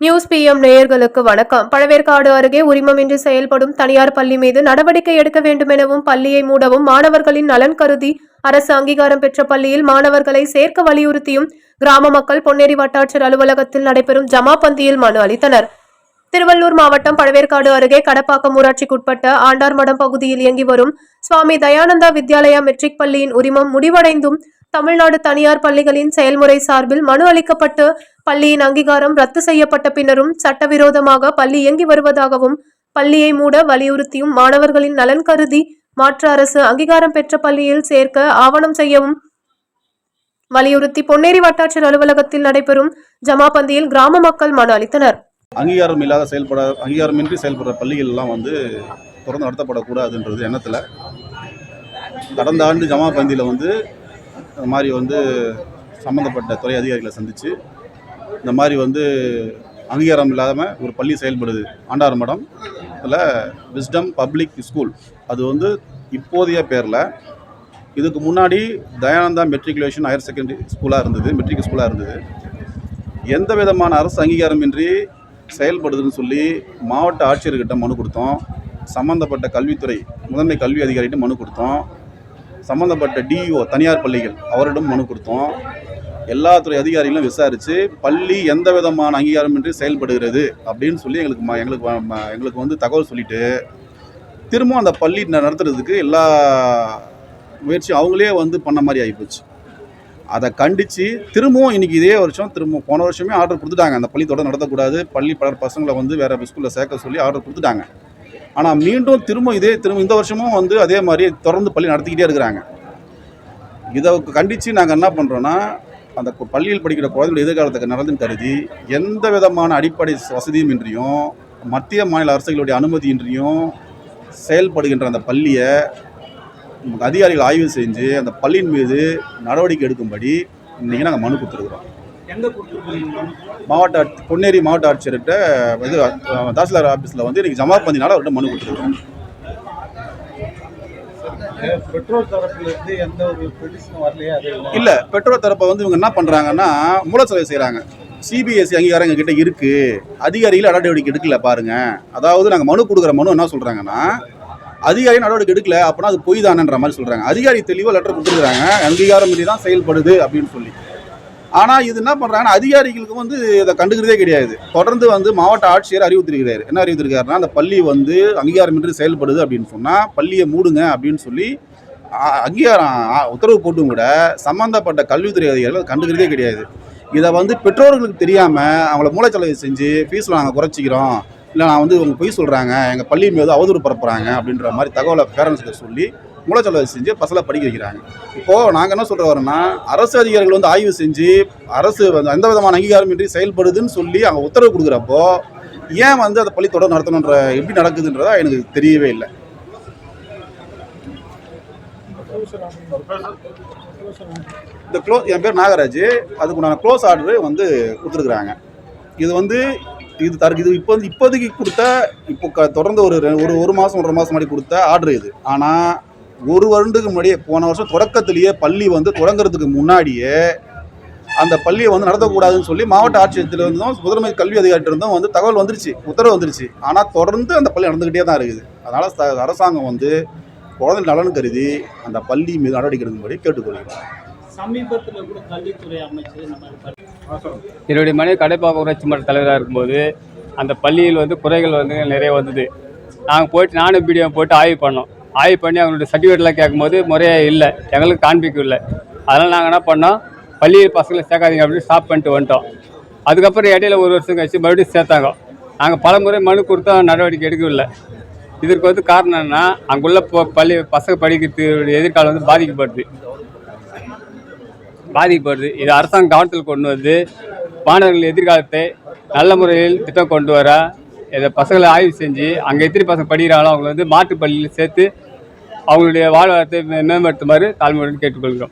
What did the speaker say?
News PM நேயர்களுக்கு வணக்கம். பழவேற்காடு அருகே உரிமமின்றி செயல்படும் தனியார் பள்ளி மீது நடவடிக்கை எடுக்க வேண்டும் எனவும் பள்ளியை மூடவும் மாணவர்களின் நலன் கருதி அரசு அங்கீகாரம் பெற்ற பள்ளியில் மாணவர்களை சேர்க்க வலியுறுத்தியும் கிராம மக்கள் பொன்னேரி வட்டாட்சியர் அலுவலகத்தில் நடைபெறும் ஜமாபந்தியில் மனு அளித்தனர். திருவள்ளூர் மாவட்டம் பழவேற்காடு அருகே கடப்பாக்கம் ஊராட்சிக்குட்பட்ட ஆண்டார்மடம் பகுதியில் இயங்கி வரும் சுவாமி தயானந்தா வித்யாலயா மெட்ரிக் பள்ளியின் உரிமம் முடிவடைந்தும் தமிழ்நாடு தனியார் பள்ளிகளின் செயல்முறை சார்பில் மனு அளிக்கப்பட்டு பள்ளியின் அங்கீகாரம் ரத்து செய்யப்பட்ட பின்னரும் சட்டவிரோதமாக பள்ளி இயங்கி வருவதாகவும் பள்ளியை மூட வலியுறுத்தியும் மாணவர்களின் நலன் கருதி மாற்று அரசு அங்கீகாரம் பெற்ற பள்ளியில் சேர்க்க ஆவணம் செய்யவும் வலியுறுத்தி பொன்னேரி வட்டாட்சியர் அலுவலகத்தில் நடைபெறும் ஜமாபந்தியில் கிராம மக்கள் மனு அளித்தனர். அங்கீகாரம் இல்லாத செயல்பட அங்கீகாரமின்றி செயல்படுற பள்ளிகள் எல்லாம் வந்து தொடர்ந்து நடத்தப்படக்கூடாதுன்றது எண்ணத்தில். கடந்த ஆண்டு ஜமா பந்தியில் வந்து இந்த மாதிரி வந்து சம்மந்தப்பட்ட துறை அதிகாரிகளை சந்தித்து இந்த மாதிரி வந்து அங்கீகாரம் இல்லாமல் ஒரு பள்ளி செயல்படுது. ஆண்டார் மடம் இதில் விஸ்டம் பப்ளிக் ஸ்கூல் அது வந்து இப்போதைய பேரில் இதுக்கு முன்னாடி தயானந்தா மெட்ரிகுலேஷன் ஹையர் செகண்டரி ஸ்கூலாக இருந்தது மெட்ரிக் ஸ்கூலாக இருந்தது. எந்த விதமான அரசு அங்கீகாரமின்றி செயல்படுதுன்னு சொல்லி மாவட்ட ஆட்சியர்கிட்ட மனு கொடுத்தோம். சம்மந்தப்பட்ட கல்வித்துறை முதன்மை கல்வி அதிகாரிகிட்ட மனு கொடுத்தோம். சம்மந்தப்பட்ட டிஇஓ தனியார் பள்ளிகள் அவரிடம் மனு கொடுத்தோம். எல்லா துறை அதிகாரிகளும் விசாரித்து பள்ளி எந்த விதமான அங்கீகாரமின்றி செயல்படுகிறது அப்படின்னு சொல்லி எங்களுக்கு ம- எங்களுக்கு எங்களுக்கு வந்து தகவல் சொல்லிட்டு திரும்பவும் அந்த பள்ளி நடத்துறதுக்கு எல்லா முயற்சியும் அவங்களே வந்து பண்ண மாதிரி ஆகிப்போச்சு அதை கண்டித்து திரும்பவும் இன்னைக்கு இதே வருஷம் திரும்ப போன வருஷமே ஆர்டர் கொடுத்துட்டாங்க. அந்த பள்ளி தொடர் நடத்தக்கூடாது பள்ளி பலர் பசங்களை வந்து வேறு ஸ்கூலில் சேர்க்க சொல்லி ஆர்டர் கொடுத்துட்டாங்க. ஆனால் மீண்டும் திரும்ப இதே திரும்ப இந்த வருஷமும் வந்து அதே மாதிரி தொடர்ந்து பள்ளி நடத்திக்கிட்டே இருக்கிறாங்க. இதை கண்டித்து நாங்கள் என்ன பண்ணுறோன்னா அந்த பள்ளியில் படிக்கிற குழந்தைகள் எதிர்காலத்துக்கு நடந்துன்னு கருதி எந்த விதமான அடிப்படை வசதியும் இன்றியும் மத்திய மாநில அரசுகளுடைய அனுமதியின்றியும் செயல்படுகின்ற அந்த பள்ளியை அதிகாரிகள் ஆய்வு செஞ்சு அந்த பள்ளியின் மீது நடவடிக்கை எடுக்கும்படி இன்றைக்கி நாங்கள் மனு கொடுத்துருக்குறோம். மாவட்ட பொன்னேரி மாவட்ட ஆட்சியர்கிட்ட இது தாசில்தார் ஆஃபீஸில் வந்து இன்றைக்கி ஜமா பந்தினால அவர்கிட்ட மனு கொடுத்துருக்குறோம் பெட்ரோல் தரப்புல இருந்து எந்த ஒரு பெட்டிஷனும் வரலையா? அது இல்லை. பெற்றோர் தரப்பை வந்து இவங்க என்ன பண்ணுறாங்கன்னா மூலச்சலவை செய்கிறாங்க சிபிஎஸ்சி அங்கீகாரம் எங்ககிட்ட இருக்குது அதிகாரிகள் நடவடிக்கை எடுக்கல பாருங்க. அதாவது நாங்கள் மனு கொடுக்குற மனு என்ன சொல்கிறாங்கன்னா அதிகாரி நடவடிக்கை எடுக்கல அப்படின்னா அது பொய் தானன்ற மாதிரி சொல்கிறாங்க அதிகாரி தெளிவாக லெட்டர் கொடுத்துருக்காங்க. அங்கீகாரம் தான் செயல்படுது அப்படின்னு சொல்லி. ஆனால் இது என்ன பண்ணுறாங்கன்னா அதிகாரிகளுக்கு வந்து இதை கண்டுக்கிறதே கிடையாது. தொடர்ந்து வந்து மாவட்ட ஆட்சியர் அறிவுறுத்திருக்கிறாரு. என்ன அறிவுறுத்திருக்காருன்னா அந்த பள்ளி வந்து அங்கீகாரமின்றி செயல்படுது அப்படின்னு சொன்னால் பள்ளியை மூடுங்க அப்படின்னு சொல்லி அங்கீகாரம் உத்தரவு போட்டும் கூட சம்மந்தப்பட்ட கல்வித்துறை அதிகாரிகள் கண்டுக்கிறதே கிடையாது. இதை வந்து பெற்றோர்களுக்கு தெரியாமல் அவங்கள மூளைச்சலவை செஞ்சு ஃபீஸில் நாங்கள் குறைச்சிக்கிறோம். இல்லை நான் வந்து இவங்க பொய் சொல்கிறாங்க எங்கள் பள்ளி மீது அவதூறு பரப்புகிறாங்க அப்படின்ற மாதிரி தகவலை பேரண்ட்ஸ்க்கு சொல்லி மூளைச்சலவை செஞ்சு பசங்களை படிக்க வைக்கிறாங்க. இப்போது நாங்கள் என்ன சொல்கிற வரோன்னா அரசு அதிகாரிகள் வந்து ஆய்வு செஞ்சு அரசு வந்து எந்த விதமான அங்கீகாரமின்றி செயல்படுதுன்னு சொல்லி அவங்க உத்தரவு கொடுக்குறப்போ ஏன் வந்து அந்த பள்ளி தொடர் நடத்தணுன்ற எப்படி நடக்குதுன்றதா எனக்கு தெரியவே இல்லை. இந்த க்ளோ என் பேர் நாகராஜ். அதுக்குண்டான க்ளோஸ் ஆர்டர் வந்து கொடுத்துருக்குறாங்க. இது வந்து இது தரு இது இப்போ வந்து இப்போதைக்கு கொடுத்த இப்போ க- தொடர்ந்து ஒரு ஒரு ஒரு மாதம் ஒன்றரை மாதம் முன்னாடி கொடுத்த ஆர்டர் இது. ஆனால் ஒரு வருடத்துக்கு முன்னாடியே போன வருஷம் தொடக்கத்திலேயே பள்ளி வந்து தொடங்குறதுக்கு முன்னாடியே அந்த பள்ளியை வந்து நடத்தக்கூடாதுன்னு சொல்லி மாவட்ட ஆட்சியத்தில் இருந்தும் முதன்மை கல்வி அதிகாரிட்ட இருந்தும் வந்து தகவல் வந்துருச்சு உத்தரவு வந்துருச்சு. ஆனால் தொடர்ந்து அந்த பள்ளி நடந்துக்கிட்டே தான் இருக்குது. அதனால் அரசாங்கம் வந்து குழந்தை நலன் கருதி அந்த பள்ளி மீது நடவடிக்கை எடுக்கும்படி கேட்டுக்கொள்கிறோம். சமீபத்துல கூட கல்வித்துறை அமைச்சர் இந்த மாதிரி பண்ணி- என்னுடைய மனைவி கடைப்பாக்கம் ஊராட்சி மன்ற தலைவராக இருக்கும்போது அந்த பள்ளியில் வந்து குறைகள் வந்து நிறைய வந்தது. நாங்கள் போயிட்டு நானும் பிடிஎம் போட்டு ஆய்வு பண்ணோம். ஆய்வு பண்ணி அவங்களுடைய சர்டிஃபிகேட்லாம் கேட்கும்போது முறையாக இல்லை. எங்களுக்கு காண்பிக்கவில்லை அதனால் நாங்கள் என்ன பண்ணோம்? பள்ளியில் பசங்களை சேர்க்காதீங்க அப்படின்னு ஸ்டாப் பண்ணிட்டு வந்துட்டோம். அதுக்கப்புறம் இடையில ஒரு வருஷம் கழிச்சு மறுபடியும் சேர்த்தாங்க. நாங்கள் பல முறை மனு கொடுத்தோம் நடவடிக்கை எடுக்கவில்லை இதற்கு வந்து காரணம் என்னன்னா அங்குள்ள பள்ளி பசங்க படிக்கிறது எதிர்காலம் வந்து பாதிக்கப்படுது. பாதிக்கப்படுது. இது அரசாங்கம் கவனத்தில் கொண்டு வந்து மாணவர்கள் எதிர்காலத்தை நல்ல முறையில் திட்டம் கொண்டு வர இதை பசங்களை ஆய்வு செஞ்சு அங்கே எத்தனை பசங்க படிக்கிறாங்களோ அவங்களை வந்து மாட்டுப்பள்ளியில் சேர்த்து அவங்களுடைய வாழ்வாதாரத்தை மே- மேம்படுத்துமாறு தாழ்மையுடன் கேட்டுக்கொள்கிறோம்.